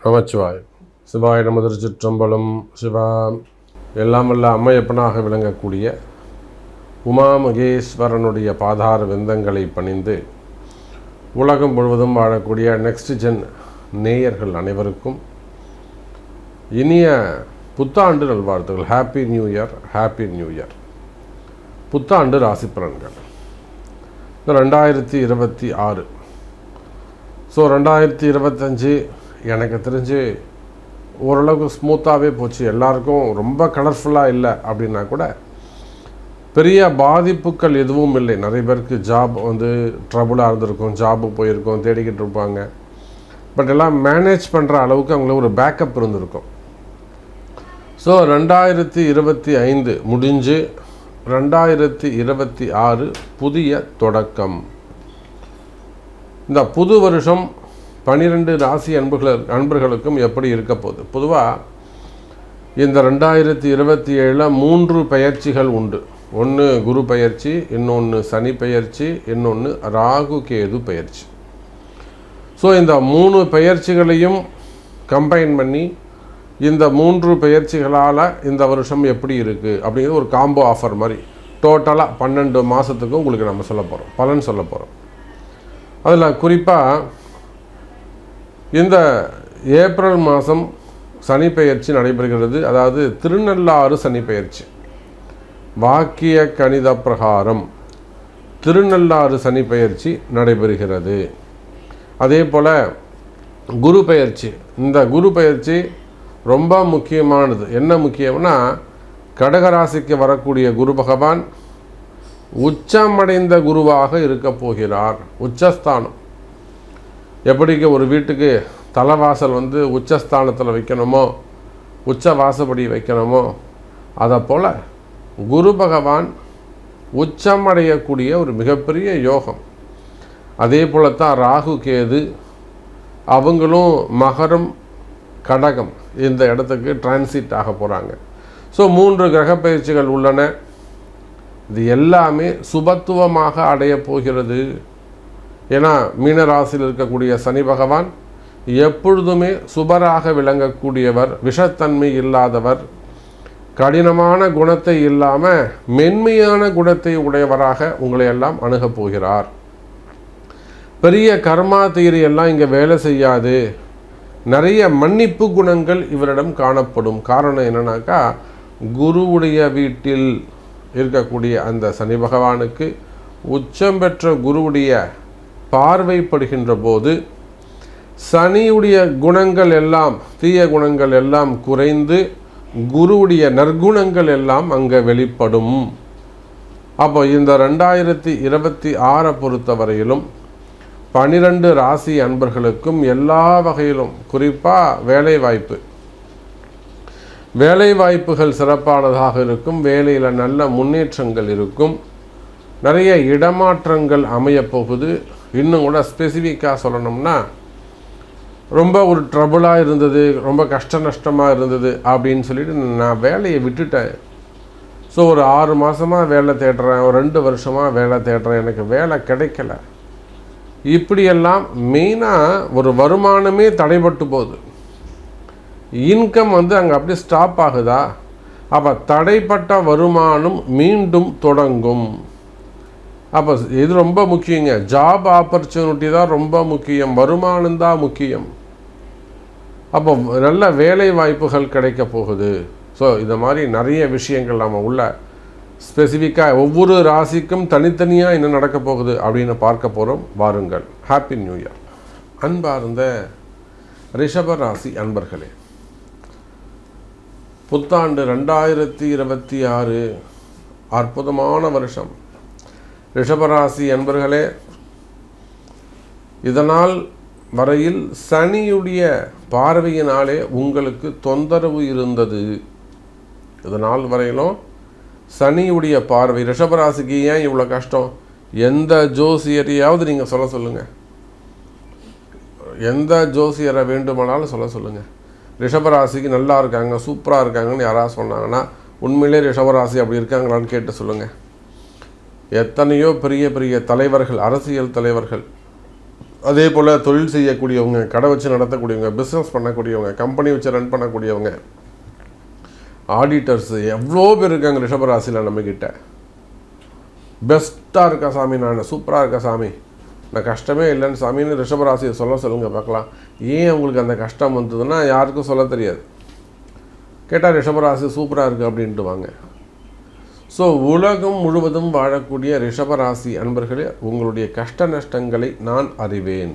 நமச்சிவாய் சிவாய நமது திருச்சிற்றம்பலம் சிவா எல்லாம் வல்ல அம்மையப்பனாக விளங்கக்கூடிய உமா மகேஸ்வரனுடைய பாதார விந்தங்களை பணிந்து உலகம் முழுவதும் வாழக்கூடிய நெக்ஸ்ட் ஜென் நேயர்கள் அனைவருக்கும் இனிய புத்தாண்டு நல்வாழ்த்துகள் happy new year happy new year புத்தாண்டு ராசி பலன்கள் ரெண்டாயிரத்தி இருபத்தி ஆறு. ஸோ ரெண்டாயிரத்தி இருபத்தஞ்சி எனக்கு தெரிஞ்சு ஓரளவுக்கு ஸ்மூத்தாகவே போச்சு. எல்லாருக்கும் ரொம்ப கலர்ஃபுல்லாக இல்லை அப்படின்னா கூட பெரிய பாதிப்புகள் எதுவும் இல்லை. நிறைய பேருக்கு ஜாப் வந்து ட்ரபுளாக இருந்திருக்கும். ஜாப்பு போயிருக்கோம் தேடிக்கிட்டு இருப்பாங்க. பட் எல்லாம் மேனேஜ் பண்ணுற அளவுக்கு அவங்களுக்கு ஒரு பேக்கப் இருந்திருக்கும். ஸோ ரெண்டாயிரத்தி இருபத்தி ஐந்து முடிஞ்சு ரெண்டாயிரத்தி இருபத்தி ஆறு புதிய தொடக்கம். இந்த புது வருஷம் பனிரெண்டு ராசி அன்புகள் அன்பர்களுக்கும் எப்படி இருக்க போகுது? பொதுவாக இந்த ரெண்டாயிரத்தி இருபத்தி ஏழில் மூன்று பயிற்சிகள் உண்டு. ஒன்று குரு பயிற்சி இன்னொன்று சனி பயிற்சி இன்னொன்று ராகு கேது பயிற்சி. ஸோ இந்த மூணு பயிற்சிகளையும் கம்பைன் பண்ணி இந்த மூன்று பயிற்சிகளால் இந்த வருஷம் எப்படி இருக்குது அப்படிங்கிறது ஒரு காம்போ ஆஃபர் மாதிரி. டோட்டலாக பன்னெண்டு மாதத்துக்கு உங்களுக்கு நம்ம சொல்ல போகிறோம் பலன் சொல்ல போகிறோம் அதில் குறிப்பாக இந்த ஏப்ரல் மாதம் சனி பெயர்ச்சி நடைபெறுகிறது. அதாவது திருநள்ளாறு சனி பெயர்ச்சி வாக்கிய கணித பிரகாரம் திருநள்ளாறு சனி பெயர்ச்சி நடைபெறுகிறது. அதே போல் குரு பெயர்ச்சி. இந்த குரு பெயர்ச்சி ரொம்ப முக்கியமானது. என்ன முக்கியம்னா கடகராசிக்கு வரக்கூடிய குரு பகவான் உச்சமடைந்த குருவாக இருக்கப் போகிறார். உச்சஸ்தானம். எப்படிக்கு ஒரு வீட்டுக்கு தலைவாசல் வந்து உச்சஸ்தானத்தில் வைக்கணுமோ உச்ச வாசப்படி வைக்கணுமோ அதை போல் குரு பகவான் உச்சமடையக்கூடிய ஒரு மிகப்பெரிய யோகம். அதே போல தான் ராகு கேது அவங்களும் மகரம் கடகம் இந்த இடத்துக்கு டிரான்சிட் ஆக போகிறாங்க ஸோ மூன்று கிரக பயிற்சிகள் உள்ளன. இது எல்லாமே சுபத்துவமாக அடைய போகிறது. ஏன்னா மீனராசியில் இருக்கக்கூடிய சனி பகவான் எப்பொழுதுமே சுபராக விளங்கக்கூடியவர் விஷத்தன்மை இல்லாதவர் கடினமான குணத்தை இல்லாமல் மென்மையான குணத்தை உடையவராக உங்களை எல்லாம் அணுகப் போகிறார். பெரிய கர்மா தீரி எல்லாம் இங்கே வேலை செய்யாது. நிறைய மன்னிப்பு குணங்கள் இவரிடம் காணப்படும். காரணம் என்னன்னாக்கா குருவுடைய வீட்டில் இருக்கக்கூடிய அந்த சனி பகவானுக்கு உச்சம் பெற்ற குருவுடைய பார்வைப்படுகின்ற போது சனியுடைய குணங்கள் எல்லாம் தீய குணங்கள் எல்லாம் குறைந்து குருவுடைய நற்குணங்கள் எல்லாம் அங்கே வெளிப்படும். அப்போ இந்த ரெண்டாயிரத்தி இருபத்தி ஆறை பொறுத்தவரையிலும் பனிரெண்டு ராசி அன்பர்களுக்கும் எல்லா வகையிலும் குறிப்பாக வேலை வாய்ப்பு வேலை வாய்ப்புகள் சிறப்பானதாக இருக்கும் வேலையில் நல்ல முன்னேற்றங்கள் இருக்கும். நிறைய இடமாற்றங்கள் அமையப் போகுது இன்னும் கூட ஸ்பெசிஃபிக்காக சொல்லணும்னா ரொம்ப ஒரு ட்ரபுளாக இருந்தது ரொம்ப கஷ்ட நஷ்டமாக இருந்தது அப்படின்னு சொல்லிட்டு நான் வேலையை விட்டுட்டேன். ஸோ ஒரு ஆறு மாதமாக வேலை தேடுறேன் ஒரு ரெண்டு வருஷமாக வேலை தேடுறேன் எனக்கு வேலை கிடைக்கல. இப்படியெல்லாம் மெயினாக ஒரு வருமானமே தடைபட்டு போகுது. இன்கம் வந்து அங்கே அப்படியே ஸ்டாப் ஆகுதா? அப்போ தடைப்பட்ட வருமானம் மீண்டும் தொடங்கும். அப்போ இது ரொம்ப முக்கியங்க. ஜாப் ஆப்பர்ச்சுனிட்டி தான் ரொம்ப முக்கியம். வருமானம் தான் முக்கியம். அப்போ நல்ல வேலை வாய்ப்புகள் கிடைக்க போகுது. ஸோ இந்த மாதிரி நிறைய விஷயங்கள் நம்ம உள்ள ஸ்பெசிஃபிக்காக ஒவ்வொரு ராசிக்கும் தனித்தனியாக என்ன நடக்க போகுது அப்படின்னு பார்க்க போகிறோம் வாருங்கள். ஹாப்பி நியூ இயர் அன்பார்ந்த ரிஷப ராசி அன்பர்களே புத்தாண்டு ரெண்டாயிரத்தி இருபத்தி ஆறு அற்புதமான வருஷம். ரிஷபராசி அன்பர்களே இதனால் வரையில் சனியுடைய பார்வையினாலே உங்களுக்கு தொந்தரவு இருந்தது. இதனால் வரையிலும் சனியுடைய பார்வை ரிஷபராசிக்கு ஏன் இவ்வளோ கஷ்டம்? எந்த ஜோசியரையாவது நீங்கள் சொல்ல சொல்லுங்கள் எந்த ஜோசியரை வேண்டுமானாலும் சொல்ல சொல்லுங்கள் ரிஷபராசிக்கு நல்லா இருக்காங்க சூப்பராக இருக்காங்கன்னு யாராவது சொன்னாங்கன்னா உண்மையிலே ரிஷபராசி அப்படி இருக்காங்களான்னு கேட்டு சொல்லுங்கள் எத்தனையோ பெரிய பெரிய தலைவர்கள் அரசியல் தலைவர்கள் அதே போல் தொழில் செய்யக்கூடியவங்க கடை வச்சு நடத்தக்கூடியவங்க பிஸ்னஸ் பண்ணக்கூடியவங்க கம்பெனி வச்சு ரன் பண்ணக்கூடியவங்க ஆடிட்டர்ஸு எவ்வளோ பேர் இருக்காங்க ரிஷபராசியில் நம்மக்கிட்ட பெஸ்ட்டாக இருக்கா சாமி நான் சூப்பராக இருக்கா சாமி? நான் கஷ்டமே இல்லைன்னு சாமின்னு ரிஷபராசியை சொல்ல சொல்லுங்கள் பார்க்கலாம். ஏன் உங்களுக்கு அந்த கஷ்டம் வந்ததுன்னா யாருக்கும் சொல்ல தெரியாது. கேட்டால் ரிஷபராசி சூப்பராக இருக்குது அப்படின்ட்டு வாங்க. ஸோ உலகம் முழுவதும் வாழக்கூடிய ரிஷபராசி அன்பர்களே உங்களுடைய கஷ்ட நஷ்டங்களை நான் அறிவேன்.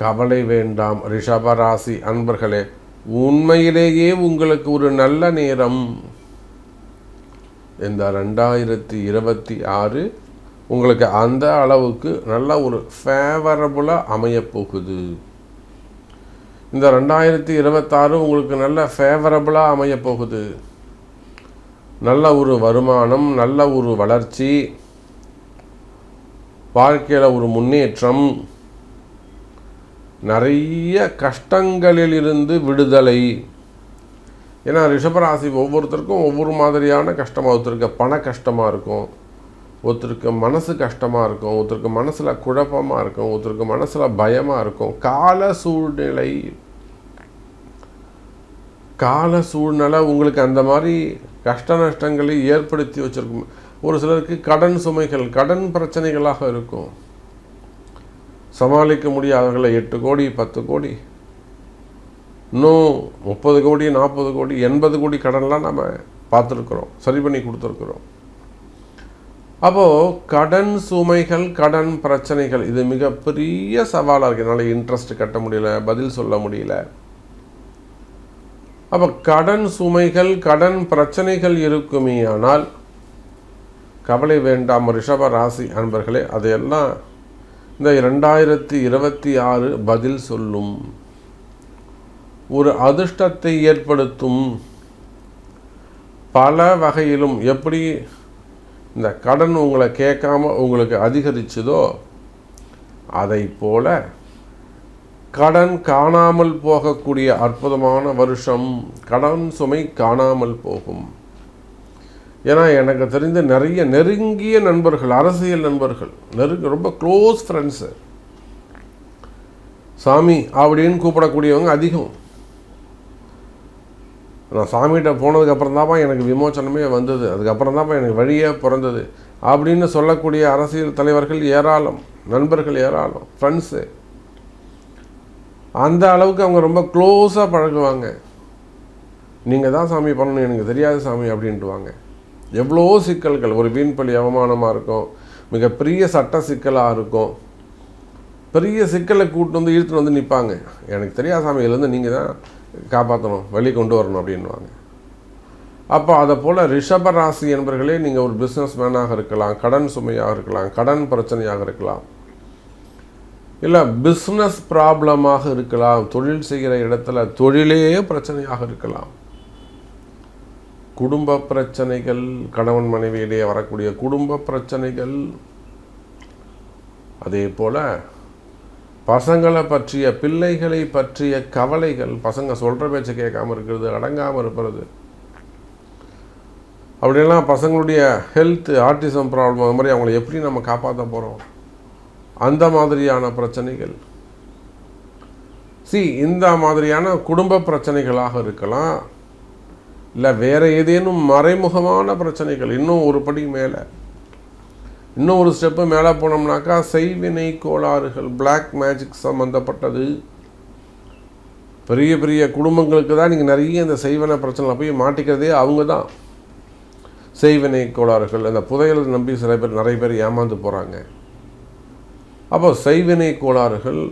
கவலை வேண்டாம் ரிஷபராசி அன்பர்களே உண்மையிலேயே உங்களுக்கு ஒரு நல்ல நேரம். இந்த ரெண்டாயிரத்தி இருபத்தி ஆறு உங்களுக்கு அந்த அளவுக்கு நல்ல ஒரு ஃபேவரபுளாக அமையப்போகுது. இந்த ரெண்டாயிரத்தி இருபத்தாறு உங்களுக்கு நல்ல ஃபேவரபுளாக அமையப்போகுது. நல்ல ஒரு வருமானம் நல்ல ஒரு வளர்ச்சி வாழ்க்கையில் ஒரு முன்னேற்றம் நிறைய கஷ்டங்களிலிருந்து விடுதலை. ஏன்னா ரிஷபராசி ஒவ்வொருத்தருக்கும் ஒவ்வொரு மாதிரியான கஷ்டமாக ஒருத்தருக்கு பண கஷ்டமாக இருக்கும் ஒருத்தருக்கு மனசு கஷ்டமாக இருக்கும் ஒருத்தருக்கு மனசில் குழப்பமாக இருக்கும் ஒருத்தருக்கு மனசில் பயமாக இருக்கும். கால சூழ்நிலை கால சூழ்நிலை உங்களுக்கு அந்த மாதிரி கஷ்ட நஷ்டங்களை ஏற்படுத்தி வச்சுருக்கும். ஒரு சிலருக்கு கடன் சுமைகள் கடன் பிரச்சனைகளாக இருக்கும். சமாளிக்க முடியாதவர்களை எட்டு கோடி பத்து கோடி இன்னும் முப்பது கோடி நாற்பது கோடி எண்பது கோடி கடன்லாம் நம்ம பார்த்துருக்குறோம். சரி பண்ணி கொடுத்துருக்குறோம். அப்போது கடன் சுமைகள் கடன் பிரச்சனைகள் இது மிகப்பெரிய சவாலாக இருக்குது என்னால் இன்ட்ரெஸ்ட் கட்ட முடியல பதில் சொல்ல முடியல. அப்போ கடன் சுமைகள் கடன் பிரச்சனைகள் இருக்குமே ஆனால் கவலை வேண்டாம் ரிஷப ராசி அன்பர்களே அதையெல்லாம் இந்த ரெண்டாயிரத்தி இருபத்தி ஆறு பதில் சொல்லும். ஒரு அதிர்ஷ்டத்தை ஏற்படுத்தும். பல வகையிலும் எப்படி இந்த கடன் உங்களை கேட்காம உங்களுக்கு அதிகரிச்சதோ அதை போல கடன் காணாமல் போகக்கூடிய அற்புதமான வருஷம். கடன் சுமை காணாமல் போகும். ஏன்னா எனக்கு தெரிந்த நிறைய நெருங்கிய நண்பர்கள் அரசியல் நண்பர்கள் நெருங்க ரொம்ப க்ளோஸ் ஃப்ரெண்ட்ஸு சாமி அப்படின்னு கூப்பிடக்கூடியவங்க அதிகம். நான் சாமிகிட்ட போனதுக்கப்புறம் தான்ப்பா எனக்கு விமோச்சனமே வந்தது. அதுக்கப்புறம் தான்ப்பா எனக்கு வழியே பிறந்தது. அப்படின்னு சொல்லக்கூடிய அரசியல் தலைவர்கள் ஏராளம் நண்பர்கள் ஏராளம் ஃப்ரெண்ட்ஸு அந்த அளவுக்கு அவங்க ரொம்ப க்ளோஸாக பழகுவாங்க. நீங்கள் தான் சாமி பண்ணணும் எனக்கு தெரியாது சாமி அப்படின்ட்டுவாங்க. எவ்வளோ சிக்கல்கள் ஒரு வீண்பள்ளி அவமானமாக இருக்கும் மிகப்பெரிய சட்ட சிக்கலாக இருக்கும். பெரிய சிக்கலை கூட்டு வந்து இழுத்துட்டு வந்து நிற்பாங்க எனக்கு தெரியாது சாமியிலேருந்து நீங்கள் தான் காப்பாற்றணும் வெளியே கொண்டு வரணும் அப்படின்வாங்க அப்போ அதை போல் ரிஷப ராசி என்பர்களே நீங்கள் ஒரு பிஸ்னஸ் மேனாக இருக்கலாம் கடன் சுமையாக இருக்கலாம் கடன் பிரச்சனையாக இருக்கலாம். இல்லை பிஸ்னஸ் ப்ராப்ளமாக இருக்கலாம். தொழில் செய்கிற இடத்துல தொழிலே பிரச்சனையாக இருக்கலாம். குடும்ப பிரச்சனைகள் கணவன் மனைவியிடையே வரக்கூடிய குடும்ப பிரச்சனைகள். அதே போல் பசங்களை பற்றிய பிள்ளைகளை பற்றிய கவலைகள் பசங்க சொல்கிற பேச்சை கேட்காம இருக்கிறது அடங்காமல் இருப்பது. அப்படிலாம் பசங்களுடைய ஹெல்த் ஆர்டிசம் ப்ராப்ளம் அது மாதிரி அவங்கள எப்படி நம்ம காப்பாற்ற போகிறோம் அந்த மாதிரியான பிரச்சனைகள். சி இந்த மாதிரியான குடும்ப பிரச்சனைகளாக இருக்கலாம். இல்லை வேறு ஏதேனும் மறைமுகமான பிரச்சனைகள் இன்னும் ஒரு படி மேலே. இன்னும் ஒரு ஸ்டெப்பு மேலே போனோம்னாக்கா செய்வினை கோளாறுகள் பிளாக் மேஜிக் சம்மந்தப்பட்டது பெரிய பெரிய குடும்பங்களுக்கு தான் நீங்கள் நிறைய இந்த செய்வன பிரச்சனை போய் மாட்டிக்கிறதே அவங்க தான். செய்வினை கோளாறுகள் அந்த புதையல் நம்பி சில பேர் நிறைய பேர் ஏமாந்து போகிறாங்க அப்போ செய்வினை கோளாறுகள்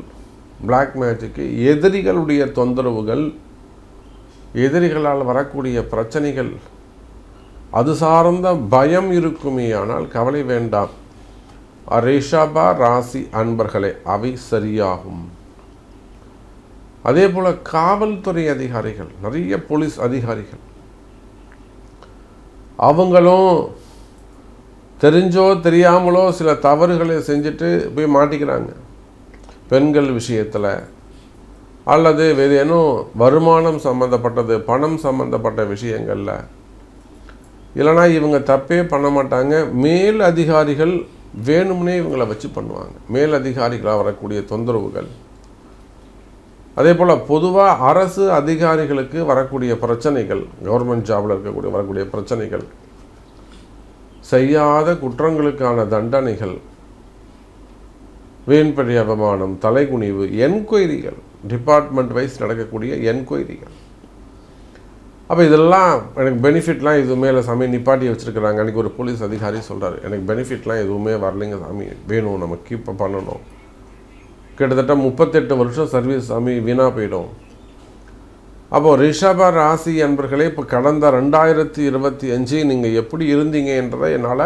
பிளாக் மேஜிக்கு எதிரிகளுடைய தொந்தரவுகள் எதிரிகளால் வரக்கூடிய பிரச்சனைகள் அது சார்ந்த பயம் இருக்குமே ஆனால் கவலை வேண்டாம். ரிஷபா ராசி அன்பர்களே அவை சரியாகும். அதே போல் காவல்துறை அதிகாரிகள் நிறைய போலீஸ் அதிகாரிகள் அவங்களும் தெரிஞ்சோ தெரியாமலோ சில தவறுகளை செஞ்சுட்டு போய் மாட்டிக்கிறாங்க. பெண்கள் விஷயத்தில். அல்லது வேறு ஏனும் வருமானம் சம்மந்தப்பட்டது பணம் சம்மந்தப்பட்ட விஷயங்களில். இல்லைனா இவங்க தப்பே பண்ண மாட்டாங்க. மேல் அதிகாரிகள் வேணும்னே இவங்களை வச்சு பண்ணுவாங்க. மேல் அதிகாரிகளாக வரக்கூடிய தொந்தரவுகள். அதே போல் பொதுவாக அரசு அதிகாரிகளுக்கு வரக்கூடிய பிரச்சனைகள் கவர்மெண்ட் ஜாபில் இருக்கக்கூடிய வரக்கூடிய பிரச்சனைகள். செய்யாத குற்றங்களுக்கான தண்டனைகள் வீண்படி அவமானம் தலைகுனிவு என்கொயரிகள் டிபார்ட்மெண்ட் வைஸ் நடக்கக்கூடிய என்கொயரிகள் அப்போ இதெல்லாம் எனக்கு பெனிஃபிட்லாம் எதுவுமே இல்லை சாமி. நிப்பாட்டி வச்சுருக்குறாங்க. அன்றைக்கி ஒரு போலீஸ் அதிகாரி சொல்கிறார் எனக்கு பெனிஃபிட்லாம் எதுவுமே வரலைங்க சாமி. வேணும் நம்ம கீப் பண்ணணும். கிட்டத்தட்ட முப்பத்தெட்டு வருஷம் சர்வீஸ் சாமி வீணாக போயிடும். அப்போது ரிஷப ராசி என்பர்களே இப்போ கடந்த ரெண்டாயிரத்தி இருபத்தி அஞ்சு நீங்கள் எப்படி இருந்தீங்க என்றதை என்னால்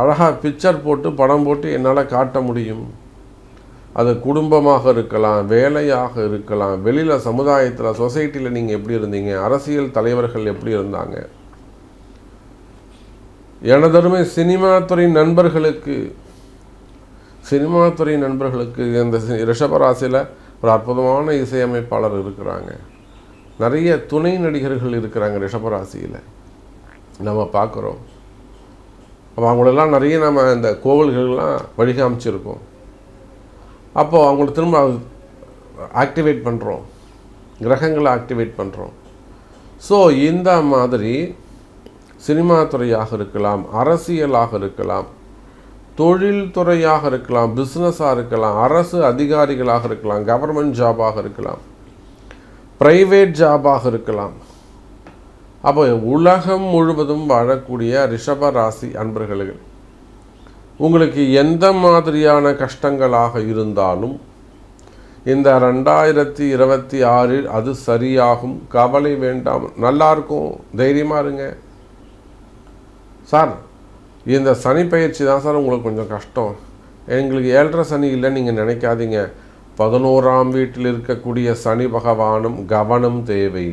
அழகாக பிக்சர் போட்டு படம் போட்டு என்னால் காட்ட முடியும். அது குடும்பமாக இருக்கலாம் வேலையாக இருக்கலாம் வெளியில் சமுதாயத்தில் சொசைட்டியில் நீங்கள் எப்படி இருந்தீங்க அரசியல் தலைவர்கள் எப்படி இருந்தாங்க? எனதருமை சினிமா துறை நண்பர்களுக்கு சினிமா துறை நண்பர்களுக்கு இந்த ரிஷபராசியில் ஒரு அற்புதமான இசையமைப்பாளர் இருக்கிறாங்க. நிறைய துணை நடிகர்கள் இருக்கிறாங்க ரிஷபராசியில். நம்ம பார்க்குறோம். அப்போ அவங்களெல்லாம் நிறைய நம்ம இந்த கோவில்கள்லாம் வழிகாமிச்சிருக்கோம். அப்போது அவங்கள திரும்ப ஆக்டிவேட் பண்ணுறோம் கிரகங்களை ஆக்டிவேட் பண்ணுறோம் ஸோ இந்த மாதிரி சினிமா துறையாக இருக்கலாம் அரசியலாக இருக்கலாம் தொழில்துறையாக இருக்கலாம் பிஸ்னஸாக இருக்கலாம் அரசு அதிகாரிகளாக இருக்கலாம் கவர்மெண்ட் ஜாபாக இருக்கலாம். ப்ரைவேட் ஜாபாக இருக்கலாம். அப்போ உலகம் முழுவதும் வாழக்கூடிய ரிஷப ராசி அன்பர்களுக்கு உங்களுக்கு எந்த மாதிரியான கஷ்டங்களாக இருந்தாலும் இந்த ரெண்டாயிரத்தி இருபத்தி ஆறில் அது சரியாகும். கவலை வேண்டாம். நல்லா இருக்கும். தைரியமாக இருங்க. சார் இந்த சனி பயிற்சி தான் சார் உங்களுக்கு கொஞ்சம் கஷ்டம். எங்களுக்கு ஏழரை சனி இல்லை நீங்கள் நினைக்காதீங்க. பதினோராம் வீட்டில் இருக்கக்கூடிய சனி பகவானும் கவனம் தேவை.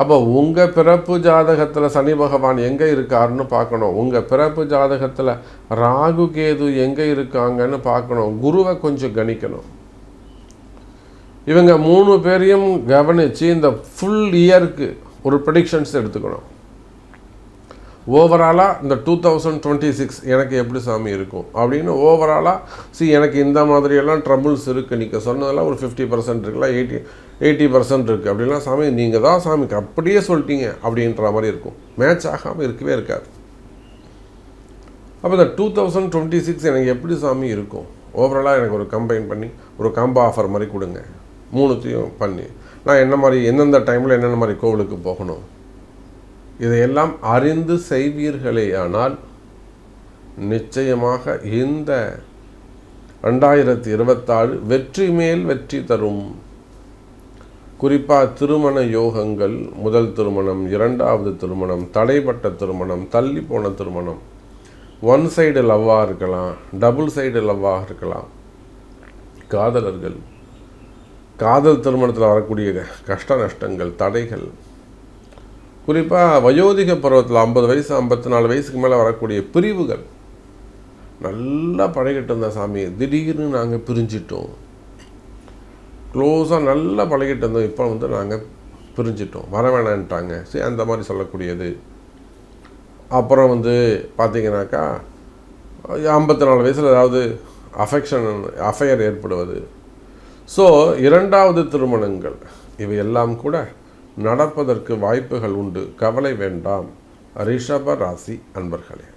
அப்போ உங்கள் பிறப்பு ஜாதகத்தில் சனி பகவான் எங்கே இருக்காருன்னு பார்க்கணும். உங்கள் பிறப்பு ஜாதகத்தில் ராகு கேது எங்கே இருக்காங்கன்னு பார்க்கணும். குருவை கொஞ்சம் கணிக்கணும். இவங்க மூணு பேரையும் கவனித்து இந்த ஃபுல் இயருக்கு ஒரு ப்ரடிக்ஷன்ஸ் எடுத்துக்கணும். ஓவராலாக இந்த டூ தௌசண்ட் டுவெண்ட்டி சிக்ஸ் எனக்கு எப்படி சாமி இருக்கும்? அப்படின்னு ஓவராலாக சி எனக்கு இந்த மாதிரியெல்லாம் ட்ரபுள்ஸ் இருக்குது நீங்கள் சொன்னதெல்லாம் ஒரு ஃபிஃப்டி பர்சன்ட் இருக்குல்ல எயிட்டி எயிட்டி பர்சன்ட் இருக்குது அப்படிலாம் சாமி நீங்கள் தான் சாமிக்கு அப்படியே சொல்லிட்டீங்க அப்படின்ற மாதிரி இருக்கும். மேட்ச் ஆகாமல் இருக்கவே இருக்காது. அப்போ இந்த டூ தௌசண்ட் டுவெண்ட்டி சிக்ஸ் எனக்கு எப்படி சாமி இருக்கும்? ஓவராலாக எனக்கு ஒரு கம்பைன் பண்ணி ஒரு காம்போ ஆஃபர் மாதிரி கொடுங்க. மூணுத்தையும் பண்ணி. நான் என்ன மாதிரி எந்தெந்த டைமில் என்னென்ன மாதிரி கோவிலுக்கு போகணும்? இதையெல்லாம் அறிந்து செய்வீர்களேயானால் நிச்சயமாக இந்த ரெண்டாயிரத்தி இருபத்தாறு வெற்றி மேல் வெற்றி தரும். குறிப்பாக திருமண யோகங்கள் முதல் திருமணம் இரண்டாவது திருமணம் தடைப்பட்ட திருமணம் தள்ளி போன திருமணம். ஒன் சைடு லவ்வாக இருக்கலாம் டபுள் சைடு லவ்வாக இருக்கலாம். காதலர்கள் காதல் திருமணத்தில் வரக்கூடிய கஷ்ட நஷ்டங்கள் தடைகள் குறிப்பாக வயோதிக பருவத்தில் ஐம்பது வயசு ஐம்பத்தி நாலு வயசுக்கு மேலே வரக்கூடிய பிரிவுகள். நல்லா பழகிட்டு இருந்த சாமி திடீர்னு நாங்கள் பிரிஞ்சிட்டோம். க்ளோஸாக நல்லா பழகிட்டு இருந்தோம். இப்போ வந்து நாங்கள் பிரிஞ்சிட்டோம். வர வேணான்ட்டாங்க. சரி அந்த மாதிரி சொல்லக்கூடியது. அப்புறம் வந்து பார்த்திங்கனாக்கா ஐம்பத்தி நாலு வயசில் ஏதாவது அஃபெக்ஷன் அஃபையர் ஏற்படுவது. ஸோ இரண்டாவது திருமணங்கள் இவை எல்லாம் கூட நடப்பதற்கு வாய்ப்புகள் உண்டு. கவலை வேண்டாம். ரிஷப ராசி அன்பர்களே.